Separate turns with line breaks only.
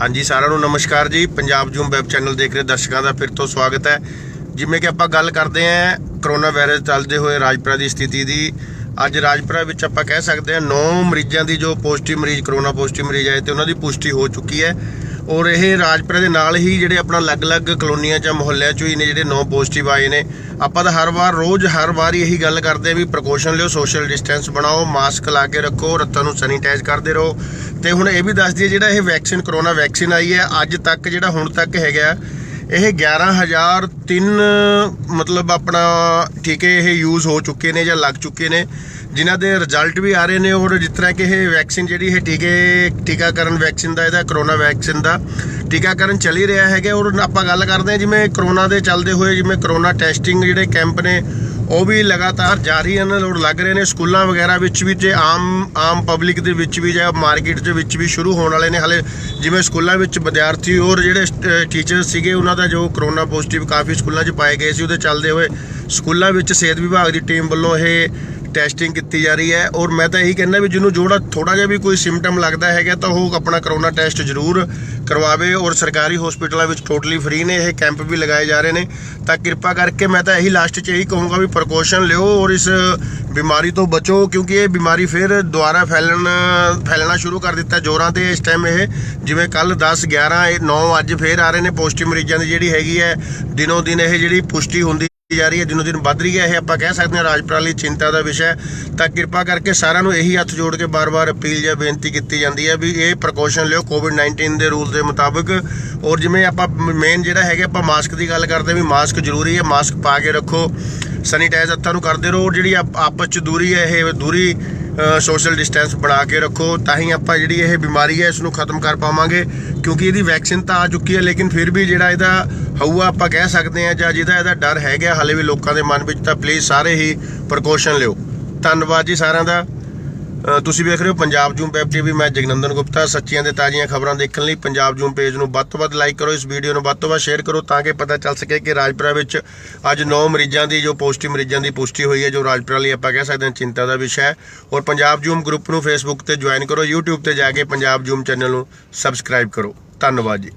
ਹਾਂਜੀ, ਸਾਰਿਆਂ ਨੂੰ ਨਮਸਕਾਰ ਜੀ। ਪੰਜਾਬ ਜੂਮ ਵੈਬ ਚੈਨਲ ਦੇਖ ਰਹੇ ਦਰਸ਼ਕਾਂ ਦਾ ਫਿਰ ਤੋਂ ਸਵਾਗਤ ਹੈ। ਜਿਵੇਂ ਕਿ ਆਪਾਂ ਗੱਲ ਕਰਦੇ ਆਂ ਕਰੋਨਾ ਵਾਇਰਸ ਚੱਲਦੇ ਹੋਏ ਰਾਜਪੁਰਾ ਦੀ ਸਥਿਤੀ ਦੀ। ਅੱਜ ਰਾਜਪੁਰਾ ਵਿੱਚ ਆਪਾਂ ਕਹਿ ਸਕਦੇ ਹਾਂ 9 ਮਰੀਜ਼ਾਂ ਦੀ ਜੋ ਪੋਜ਼ਿਟਿਵ ਮਰੀਜ਼ ਕਰੋਨਾ ਪੋਜ਼ਿਟਿਵ ਮਰੀਜ਼ ਆਏ ਤੇ ਉਹਨਾਂ ਦੀ ਪੁਸ਼ਟੀ ਹੋ ਚੁੱਕੀ ਹੈ। ਔਰ ਇਹ ਰਾਜਪੁਰਾ ਦੇ ਨਾਲ ਹੀ ਜਿਹੜੇ ਆਪਣਾ ਅਲੱਗ-ਅਲੱਗ ਕਲੋਨੀਆਂ ਚ ਮੁਹੱਲਿਆਂ ਚ ਹੀ ਨੇ ਜਿਹੜੇ ਨੌ ਪੋਜ਼ਿਟਿਵ ਆਏ ਨੇ। ਆਪਾਂ ਤਾਂ ਹਰ ਵਾਰ, ਰੋਜ਼ ਹਰ ਵਾਰ ਇਹੀ ਗੱਲ ਕਰਦੇ ਆ ਵੀ ਪ੍ਰੀਕਾਸ਼ਨ ਲਿਓ ਸੋਸ਼ਲ ਡਿਸਟੈਂਸ ਬਣਾਓ ਮਾਸਕ ਲਾ ਕੇ ਰੱਖੋ, ਰੱਤਾਂ ਨੂੰ ਸੈਨੀਟਾਈਜ਼ ਕਰਦੇ ਰਹੋ। ਤੇ ਹੁਣ ਇਹ ਵੀ ਦੱਸ ਦਈਏ ਜਿਹੜਾ ਇਹ ਵੈਕਸੀਨ ਕਰੋਨਾ ਵੈਕਸੀਨ ਆਈ ਹੈ, ਅੱਜ ਤੱਕ ਜਿਹੜਾ ਹੁਣ ਤੱਕ ਹੈਗਾ ਇਹ 11003 ਮਤਲਬ ਆਪਣਾ ਟੀਕੇ ਇਹ ਯੂਜ਼ ਹੋ ਚੁੱਕੇ ਨੇ ਜਾਂ ਲੱਗ ਚੁੱਕੇ ਨੇ। ਜਿਨ੍ਹਾਂ ਦੇ ਰਿਜ਼ਲਟ ਵੀ ਆ ਰਹੇ ਨੇ, ਔਰ ਜਿਸ ਤਰ੍ਹਾਂ ਕਿ ਇਹ ਵੈਕਸੀਨ ਜਿਹੜੀ ਇਹ ਟੀਕੇ ਟੀਕਾਕਰਨ ਵੈਕਸੀਨ ਦਾ, ਇਹਦਾ ਕਰੋਨਾ ਵੈਕਸੀਨ ਦਾ ਟੀਕਾਕਰਨ ਚੱਲ ਹੀ ਰਿਹਾ ਹੈਗਾ। ਔਰ ਆਪਾਂ ਗੱਲ ਕਰਦੇ ਹਾਂ ਜਿਵੇਂ ਕਰੋਨਾ ਦੇ ਚੱਲਦੇ ਹੋਏ ਜਿਵੇਂ ਕਰੋਨਾ ਟੈਸਟਿੰਗ ਜਿਹੜੇ ਕੈਂਪ ਨੇ ਉਹ ਵੀ ਲਗਾਤਾਰ ਜਾਰੀ ਹਨ ਔਰ ਲੱਗ ਰਹੇ ਨੇ। ਸਕੂਲਾਂ ਵਗੈਰਾ ਵਿੱਚ ਵੀ ਤੇ ਆਮ ਆਮ ਪਬਲਿਕ ਦੇ ਵਿੱਚ ਵੀ ਜਾਂ ਮਾਰਕੀਟ ਦੇ ਵਿੱਚ ਵੀ ਸ਼ੁਰੂ ਹੋਣ ਵਾਲੇ ਨੇ। ਹਲੇ ਜਿਵੇਂ ਸਕੂਲਾਂ ਵਿੱਚ ਵਿਦਿਆਰਥੀ ਔਰ ਜਿਹੜੇ ਟੀਚਰ ਸੀਗੇ, ਉਹਨਾਂ ਦਾ ਜੋ ਕਰੋਨਾ ਪੋਜ਼ਿਟਿਵ ਕਾਫੀ ਸਕੂਲਾਂ 'ਚ ਪਾਏ ਗਏ ਸੀ, ਉਹਦੇ ਚੱਲਦੇ ਹੋਏ ਸਕੂਲਾਂ ਵਿੱਚ ਸਿਹਤ ਵਿਭਾਗ ਦੀ ਟੀਮ ਵੱਲੋਂ ਇਹ ਟੈਸਟਿੰਗ ਕੀਤੀ ਜਾ ਰਹੀ ਹੈ ਔਰ ਮੈਂ ਤਾਂ ਇਹੀ ਕਹਿੰਦਾ ਵੀ ਜਿਹਨੂੰ ਜੋੜਾ ਥੋੜਾ ਜਿਹਾ ਵੀ ਕੋਈ ਸਿੰਪਟਮ ਲੱਗਦਾ ਹੈਗਾ ਤਾਂ ਉਹ ਆਪਣਾ ਕਰੋਨਾ ਟੈਸਟ ਜ਼ਰੂਰ ਕਰਵਾਵੇ ਔਰ ਸਰਕਾਰੀ ਹਸਪੀਟਲਾਂ ਵਿੱਚ ਟੋਟਲੀ ਫ੍ਰੀ ਨੇ, ਇਹ ਕੈਂਪ ਵੀ ਲਗਾਏ ਜਾ ਰਹੇ ਨੇ। ਤਾਂ ਕਿਰਪਾ ਕਰਕੇ ਮੈਂ ਤਾਂ ਇਹੀ ਲਾਸਟ 'ਚ ਇਹੀ ਕਹੂੰਗਾ ਵੀ ਪ੍ਰਕੋਸ਼ਨ ਲਿਓ ਔਰ ਇਸ ਬਿਮਾਰੀ ਤੋਂ ਬਚੋ ਕਿਉਂਕਿ ਇਹ ਬਿਮਾਰੀ ਫਿਰ ਦੁਬਾਰਾ ਫੈਲਣ, ਫੈਲਣਾ ਸ਼ੁਰੂ ਕਰ ਦਿੱਤਾ ਜੋਰਾਂ ਤੇ ਇਸ ਟਾਈਮ ਇਹ। ਜਿਵੇਂ ਕੱਲ 10 11 ਇਹ 9 ਅੱਜ ਫੇਰ ਆ ਰਹੇ ਨੇ ਪੋਜ਼ਿਟਿਵ ਮਰੀਜ਼ਾਂ ਦੀ ਜਿਹੜੀ ਹੈਗੀ ਹੈ, ਦਿਨੋਂ ਦਿਨ ਇਹ ਜਿਹੜੀ ਪੁਸ਼ਟੀ ਹੁੰਦੀ ਜਾ ਰਹੀ ਹੈ ਦਿਨੋ ਦਿਨ ਵੱਧ ਰਹੀ ਹੈ, ਇਹ ਆਪਾਂ ਕਹਿ ਸਕਦੇ ਹਾਂ ਰਾਜਪੁਰਾ ਚਿੰਤਾ ਦਾ ਵਿਸ਼ਾ ਹੈ। ਤਾਂ ਕਿਰਪਾ ਕਰਕੇ ਸਾਰਿਆਂ ਨੂੰ ਇਹੀ ਹੱਥ ਜੋੜ ਕੇ ਬਾਰ-ਬਾਰ ਅਪੀਲ ਜਾਂ ਬੇਨਤੀ ਕੀਤੀ ਜਾਂਦੀ ਹੈ ਵੀ ਇਹ ਪ੍ਰੀਕਾਸ਼ਨ ਲਿਓ। ਕੋਵਿਡ-19 ਦੇ ਰੂਲ ਦੇ ਮੁਤਾਬਕ ਔਰ ਜਿਵੇਂ ਆਪਾਂ ਮੇਨ ਜਿਹੜਾ ਹੈਗਾ, ਆਪਾਂ ਮਾਸਕ ਦੀ ਗੱਲ ਕਰਦੇ ਹਾਂ ਵੀ ਮਾਸਕ ਜ਼ਰੂਰੀ ਹੈ ਮਾਸਕ ਪਾ ਕੇ ਰੱਖੋ। ਸੈਨੀਟਾਈਜ਼ ਹੱਥਾਂ ਨੂੰ ਕਰਦੇ ਰਹੋ। ਔਰ ਜਿਹੜੀ ਆਪ- ਆਪਸ ਚ ਦੂਰੀ ਹੈ, ਇਹ ਦੂਰੀ ਸੋਸ਼ਲ ਡਿਸਟੈਂਸ ਬਣਾ ਕੇ ਰੱਖੋ, ਤਾਂ ਹੀ ਆਪਾਂ ਜਿਹੜੀ ਇਹ ਬਿਮਾਰੀ ਹੈ ਇਸ ਨੂੰ ਖਤਮ ਕਰ ਪਾਵਾਂਗੇ। ਕਿਉਂਕਿ ਇਹਦੀ ਵੈਕਸੀਨ ਤਾਂ ਆ ਚੁੱਕੀ ਹੈ, ਲੇਕਿਨ ਫਿਰ ਵੀ ਜਿਹੜਾ ਇਹਦਾ ਹਊਆ ਆਪਾਂ ਕਹਿ ਸਕਦੇ ਹਾਂ, ਜਾਂ ਜਿਹਦਾ ਇਹਦਾ ਡਰ ਹੈਗਾ, ਹਲੇ ਵੀ ਲੋਕਾਂ ਦੇ ਮਨ ਵਿੱਚ, ਤਾਂ ਪਲੀਜ਼ ਸਾਰੇ ਹੀ ਪ੍ਰਕੋਸ਼ਨ ਲਿਓ। ਧੰਨਵਾਦ ਜੀ ਸਾਰਿਆਂ ਦਾ। ਤੁਸੀਂ ਵੇਖ ਰਹੇ ਹੋ ਪੰਜਾਬ ਜੂਮ ਵੈਬ ਟੀਵੀ, ਮੈਂ ਜਗਨੰਦਨ ਗੁਪਤਾ। ਸੱਚੀਆਂ ਤੇ ਤਾਜ਼ੀਆਂ ਖਬਰਾਂ ਦੇਖਣ ਲਈ ਪੰਜਾਬ ਜੂਮ ਪੇਜ ਨੂੰ ਵੱਧ ਤੋਂ ਵੱਧ ਲਾਈਕ ਕਰੋ, ਇਸ ਵੀਡੀਓ ਨੂੰ ਵੱਧ ਤੋਂ ਵੱਧ ਸ਼ੇਅਰ ਕਰੋ ਤਾਂ ਕਿ ਪਤਾ ਚੱਲ ਸਕੇ ਕਿ ਰਾਜਪੁਰਾ ਵਿੱਚ ਅੱਜ 9 ਮਰੀਜ਼ਾਂ ਦੀ, ਜੋ ਪੋਜ਼ਿਟਿਵ ਮਰੀਜ਼ਾਂ ਦੀ ਪੁਸ਼ਟੀ ਹੋਈ ਹੈ, ਜੋ ਰਾਜਪੁਰਾ ਲਈ ਆਪਾਂ ਕਹਿ ਸਕਦੇ ਹਾਂ ਚਿੰਤਾ ਦਾ ਵਿਸ਼ਾ ਹੈ। ਔਰ ਪੰਜਾਬ ਜੂਮ ਗਰੁੱਪ ਨੂੰ ਫੇਸਬੁੱਕ ਤੇ ਜੁਆਇਨ ਕਰੋ, YouTube ਤੇ ਜਾ ਕੇ ਪੰਜਾਬ ਜੂਮ ਚੈਨਲ ਨੂੰ ਸਬਸਕ੍ਰਾਈਬ ਕਰੋ। ਧੰਨਵਾਦ ਜੀ।